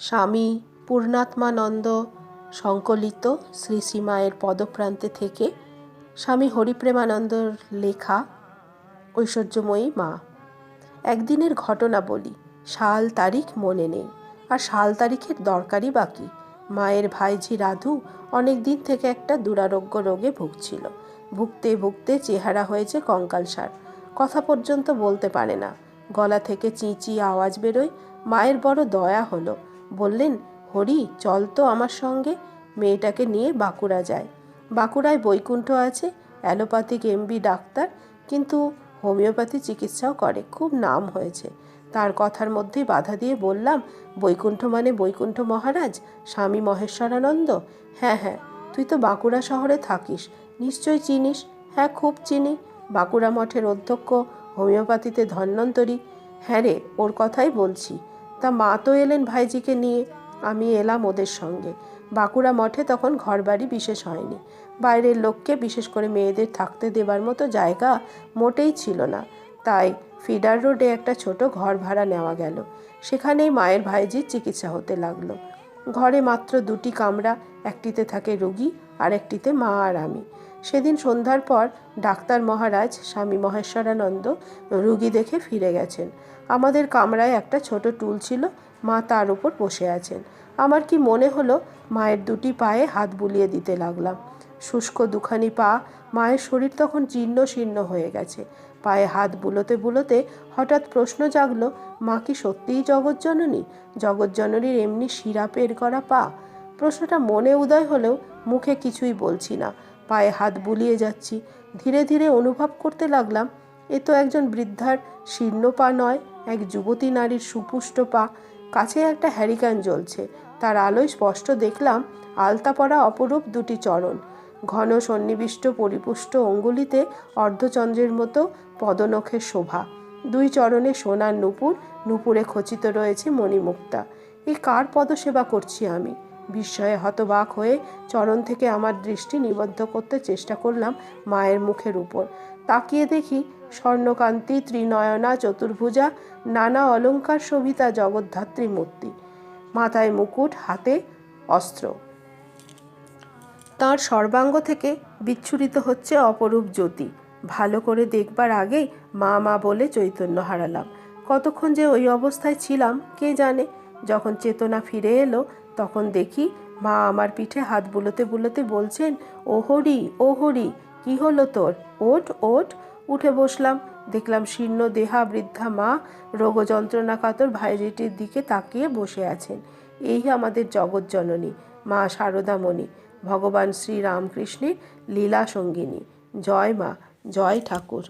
স্বামী পূর্ণাত্মানন্দ সংকলিত শ্রী শ্রীমায়ের পদপ্রান্তে থেকে স্বামী হরিপ্রেমানন্দর লেখা ঐশ্বর্যময়ী মা। একদিনের ঘটনা বলি, সাল তারিখ মনে নেই। আর সাল তারিখের দরকারই বাকি। মায়ের ভাইঝি রাধু অনেক দিন থেকে একটা দুরারোগ্য রোগে ভুগছিল। ভুগতে ভুগতে চেহারা হয়েছে কঙ্কালসার কথা পর্যন্ত বলতে পারে না। গলা থেকে চিঁচি আওয়াজ বেরোয়। মায়ের বড় দয়া হলো। বললেন, হরি, চল তো আমার সঙ্গে। মেয়েটাকে নিয়ে বাঁকুড়া যায়। বাঁকুড়ায় বৈকুণ্ঠ আছে, অ্যালোপ্যাথিক এমবি ডাক্তার, কিন্তু হোমিওপ্যাথি চিকিৎসাও করে। খুব নাম হয়েছে। তার কথার মধ্যেই বাধা দিয়ে বললাম, বৈকুণ্ঠ মানে বৈকুণ্ঠ মহারাজ? স্বামী মহেশ্বরানন্দ? হ্যাঁ হ্যাঁ তুই তো বাঁকুড়া শহরে থাকিস। নিশ্চয়ই চিনিস? হ্যাঁ খুব চিনি। বাঁকুড়া মঠের অধ্যক্ষ, হোমিওপ্যাথিতে ধন্বন্তরী হ্যাঁ রে, ওর কথাই বলছি। তা মা তো এলেন ভাইজিকে নিয়ে, আমি এলাম ওদের সঙ্গে। বাঁকুড়া মঠে তখন ঘরবাড়ি বিশেষ হয়নি। বাইরের লোককে বিশেষ করে মেয়েদের থাকতে দেবার মতো জায়গা মোটেই ছিল না। তাই ফিডার রোডে একটা ছোট ঘর ভাড়া নেওয়া গেল। সেখানেই মায়ের ভাইজির চিকিৎসা হতে লাগল। ঘরে মাত্র দুটি কামরা, একটিতে থাকে রুগী আর একটিতে মা আর আমি। সেদিন সন্ধ্যার পর ডাক্তার মহারাজ স্বামী মহেশ্বরানন্দ রুগী দেখে ফিরে গেছেন। আমাদের কামরায় একটা ছোট টুল ছিল, মা তার উপর বসে আছেন। আমার কি মনে হলো, মায়ের দুটি পায়ে হাত বুলিয়ে দিতে লাগলাম। শুষ্ক দুখানি পা, মায়ের শরীর তখন জীর্ণ শীর্ণ হয়ে গেছে। পায়ে হাত বুলোতে বুলোতে হঠাৎ প্রশ্ন জাগলো, মা কি সত্যিই জগৎজননী জগৎজননীর এমনি শিরা পের করা পা? প্রশ্নটা মনে উদয় হলেও মুখে কিছুই বলছি না। পায়ে হাত বুলিয়ে যাচ্ছি। ধীরে ধীরে অনুভব করতে লাগলাম, এ তো একজন বৃদ্ধার শীর্ণ পা নয়, এক যুবতী নারীর সুপুষ্ট পা। কাছে একটা হ্যারিকান জ্বলছে। তার আলোয় স্পষ্ট দেখলাম আলতা পরা অপরূপ দুটি চরণ। ঘন সন্নিবিষ্ট পরিপুষ্ট অঙ্গুলিতে অর্ধচন্দ্রের মতো পদনখের শোভা। দুই চরণে সোনার নুপুর, নুপুরে খচিত রয়েছে মণিমুক্তা। এ কার পদসেবা করছি আমি? বিস্ময়ে হতবাক হয়ে চরণ থেকে আমার দৃষ্টি নিবদ্ধ করতে চেষ্টা করলাম মায়ের মুখের উপর। তাকিয়ে দেখি স্বর্ণকান্তি, ত্রিনয়না, চতুর্ভুজা, নানা অলঙ্কার শোভিতা জগদ্ধাত্রী মূর্তি। মাথায় মুকুট, হাতে অস্ত্র। তার সর্বাঙ্গ থেকে বিচ্ছুরিত হচ্ছে অপরূপ জ্যোতি। ভালো করে দেখবার আগেই মা মা বলে চৈতন্য হারালাম। কতক্ষণ যে ওই অবস্থায় ছিলাম, কে জানে? যখন চেতনা ফিরে এলো তখন দেখি মা আমার পিঠে হাত বুলোতে বুলোতে বলছেন ও হরি ও হরি কি হলো তোর? ওঠ ওঠ। উঠে বসলাম। দেখলাম শীর্ণ দেহা বৃদ্ধা মা রোগ যন্ত্রণা কাতর ভাইরিটির দিকে তাকিয়ে বসে আছেন। এই আমাদের জগৎজননী মা শারদামণি ভগবান শ্রী রামকৃষ্ণের লীলা সঙ্গিনী। জয় মা, জয় ঠাকুর।